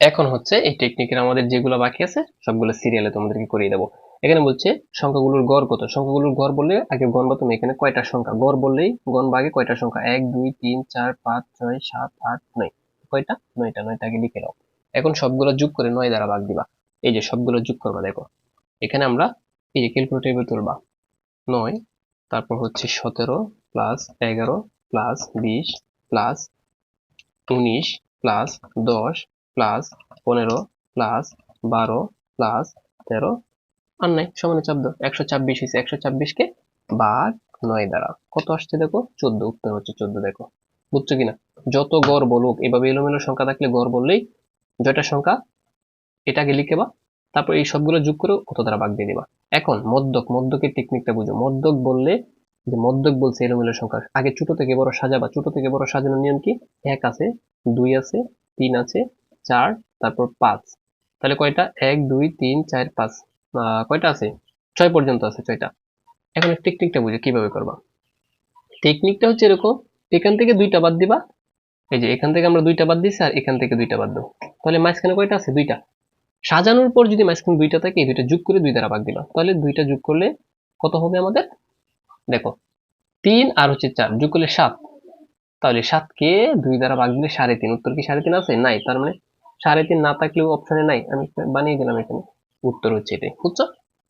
এখন হচ্ছে এই টেকনিকের আমাদের যেগুলো বাকি আছে, সবগুলো সিরিয়ালে তোমাদেরকে করিয়ে দেবো। এখানে বলছে সংখ্যাগুলোর গড় কত? সংখ্যাগুলোর গড় বললে, আগে গণ বা তুমি এখানে কয়টা সংখ্যা? গড় বললেই গণবা আগে কয়টা সংখ্যা? এক, দুই, তিন, চার, পাঁচ, ছয়, সাত, আট, নয়। কয়টা? নয়টা নয়টা আগে লিখে নাও। এখন সবগুলো যোগ করে নয় দ্বারা ভাগ দিবা। এই যে সবগুলো যোগ করবা, দেখো। এখানে আমরা এই যে ক্যালকুলেটর তুলবা। নয়, তারপর হচ্ছে সতেরো প্লাস এগারো প্লাস বিশ প্লাস উনিশ প্লাস দশ প্লাস পনেরো প্লাস বারো প্লাস তেরো। আর নাই, সমানে চাপ দাও। একশো ছাব্বিশ হয়েছে। একশো ছাব্বিশকে ভাগ নয় দ্বারা। কত আসছে দেখো? চোদ্দ। উত্তর হচ্ছে চোদ্দ, দেখো। বুঝছ কিনা? যত গড় বলুক, এভাবে এলোমেলো সংখ্যা থাকলে গড় বললেই জয়টার সংখ্যা এটাকে লিখে বা, তারপর এই সবগুলো যোগ করে কত দ্বারা ভাগ দিয়ে দিবা? এখন মদ্যক, মদ্যকের টেকনিকটা বুঝো। মদ্যক বললে, যে মদ্যক বলছে এলোমেলো সংখ্যা আগে ছোট থেকে বড় সাজাবা ছোট থেকে বড় সাজানোর নিয়ম কি? এক আছে, দুই আছে, তিন আছে চার, তারপর পাঁচ। তাহলে কয়টা? এক, দুই, তিন, চার, পাঁচ। কয়টা আছে? ছয় পর্যন্ত আছে, ছয়টা। এখন টেকনিকটা বুঝে, কীভাবে করবা? টেকনিকটা হচ্ছে এরকম, এখান থেকে দুইটা বাদ দিবা। এই যে এখান থেকে আমরা দুইটা বাদ দিছি আর এখান থেকে দুইটা বাদ দেবো তাহলে মাঝখানে কয়টা আছে? দুইটা। সাজানোর পর যদি মাঝখানে দুইটা থাকে দুইটা যোগ করে দুই দ্বারা ভাগ দিবা। তাহলে দুইটা যোগ করলে কত হবে আমাদের? দেখো, তিন আর হচ্ছে চার, যোগ করলে সাত। তাহলে সাতকে দুই দ্বারা ভাগ দিলে সাড়ে তিন। উত্তর কি সাড়ে তিন আছে? নাই, তার মানে সাড়ে তিন না থাকলেও অপশনে নাই, আমি বানিয়ে দিলাম এখানে। উত্তর হচ্ছে এটাই, বুঝছ?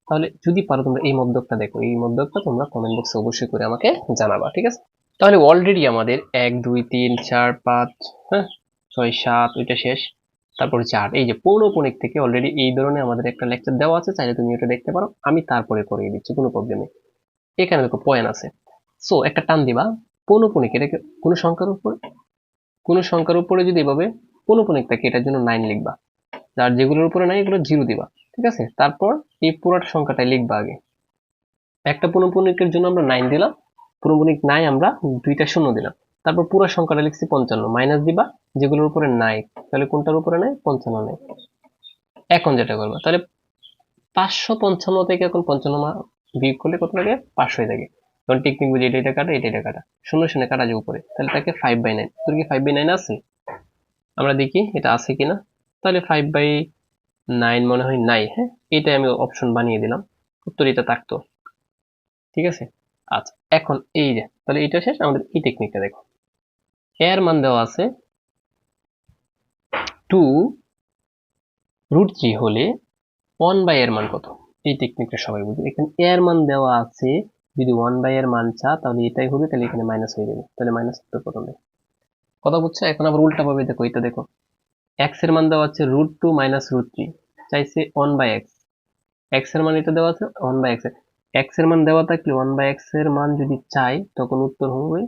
তাহলে যদি পারো তোমরা এই মধ্যকটা দেখো, এই মধ্যকটা তোমরা কমেন্ট বক্সে অবশ্যই করে আমাকে জানাবা, ঠিক আছে? তাহলে অলরেডি আমাদের এক, দুই, তিন, চার, পাঁচ হ্যাঁ ছয়, সাত, ওইটা শেষ। তারপরে চার এই যে পৌনপণিক থেকে অলরেডি এই ধরনের আমাদের একটা লেকচার দেওয়া আছে, চাইলে তুমি ওটা দেখতে পারো। আমি তারপরে করিয়ে দিচ্ছি, কোনো প্রবলেম নেই। এখানে দেখো পয়েন্ট আছে। সো একটা টান দিবা পৌনপণিক এটাকে কোনো সংখ্যার উপর? কোনো সংখ্যার উপরে যদি এভাবে পৌনপণিক থাকে এটার জন্য নাইন লিখবা। আর যেগুলোর উপরে নাই, এগুলো জিরো দিবা, ঠিক আছে? তারপর এই পুরোটা সংখ্যাটাই লিখবা আগে। একটা পৌনপণিকের জন্য আমরা নাইন দিলাম পৌনপণিক নাই আমরা দুইটা শূন্য দিলাম। তারপর পুরো সংখ্যাটা লিখছি পঞ্চান্ন মাইনাস দিবা, যেগুলোর উপরে নাই, তাহলে কোনটার উপরে নাই? পঞ্চান্ন নাই। এখন যেটা করবা, তাহলে পাঁচশো পঞ্চান্ন থেকে এখন পঞ্চান্ন বিয়োগ করলে কত লাগে? পাঁচশো হয়ে থাকে। তখন টেকনিক বুঝে, এটা এটা কাটা, এটা এটা কাটা। শূন্য শূন্য কাটা যে উপরে, তাহলে তাকে ফাইভ বাই নাইন তোর কি ফাইভ বাই নাইন আছে? আমরা দেখি এটা আছে কিনা। তাহলে ফাইভ বাই নাইন মনে হয় নাই হ্যাঁ? এটাই আমি অপশন বানিয়ে দিলাম। উত্তর এটা থাকতো। ঠিক আছে? আচ্ছা এখন এই যে, তাহলে এটা শেষ, আমাদের এই টেকনিকটা দেখো। এর মান দেওয়া আছে টু রুট থ্রি হলে ওয়ান বাই এর মান কত? এই টেকনিকটা সবাই বুঝবে এখানে এর মান দেওয়া আছে, যদি ওয়ান বাই এর মান চা তাহলে এটাই হবে, তাহলে এখানে মাইনাস হয়ে যাবে। তাহলে মাইনাস করতে প্রথমে কথা বুঝছ? এখন আবার উল্টা পাবে, দেখো এটা দেখো। এক্সের মান দেওয়া আছে root two minus root three চাইছে ওয়ান বাই এক্স এক্সের মান এটা দেওয়া আছে ওয়ান বাই এক্স এক্সের মান দেওয়া থাকলে ওয়ান বাই এক্সের মান যদি চাই, তখন উত্তর হবে,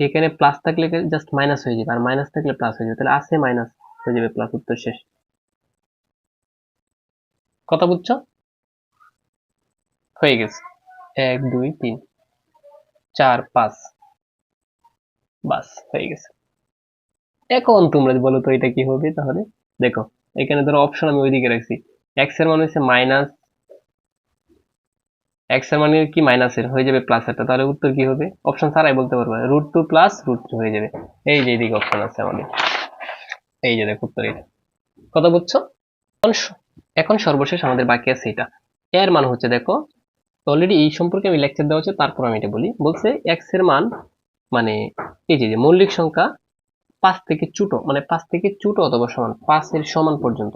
এখানে প্লাস থাকলে জাস্ট মাইনাস হয়ে যাবে। আর মাইনাস থাকলে প্লাস হয়ে যাবে। তাহলে আছে মাইনাস হয়ে যাবে প্লাস উত্তর শেষ। কথা বুঝছ? হয়ে গেছে। এক, দুই, তিন, চার, পাঁচ। বাস, হয়ে গেছে। এখন তোমরা বলো তো এটা কি হবে, তাহলে দেখো, এখানে ধরো অপশন আমি ওইদিকে রাখছি। এক্সের মান হচ্ছে মাইনাস এক্সের মানে কি মাইনাসের হয়ে যাবে প্লাস একটা। তাহলে উত্তর কি হবে? অপশন ছাড়াই বলতে পারবে। Root two plus root three হয়ে যাবে। এই যে এদিকে অপশন আছে আমাদের। এই যে দেখো উত্তর এটা। কথা বুঝছ? এখন সর্বশেষ আমাদের বাকি আছে এটা। এর মান হচ্ছে দেখো অলরেডি এই সম্পর্কে আমি লেকচার দেওয়া হচ্ছে তারপর আমি এটা বলি। বলছে এক্সের মান মানে এই যে মৌলিক সংখ্যা পাঁচ থেকে ছোট মানে পাঁচ থেকে ছোট অথবা সমান পাঁচের সমান পর্যন্ত।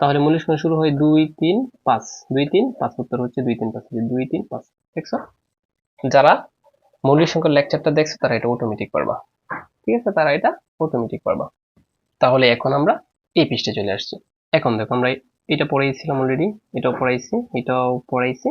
তাহলে মৌলিক সংখ্যা শুরু হয় দুই, তিন, পাঁচ। দুই, তিন, পাঁচ উত্তর হচ্ছে দুই, তিন, পাঁচ দুই, তিন, পাঁচ। দেখছ? যারা মৌলিক সংখ্যার লেকচারটা দেখছ, তারা এটা অটোমেটিক পারবা। ঠিক আছে? তারা এটা অটোমেটিক পারবা। তাহলে এখন আমরা এই পৃষ্ঠে চলে আসছি। এখন দেখো, আমরা এটা পড়াইছিলাম অলরেডি এটাও পড়াইছি এটাও পড়াইছি।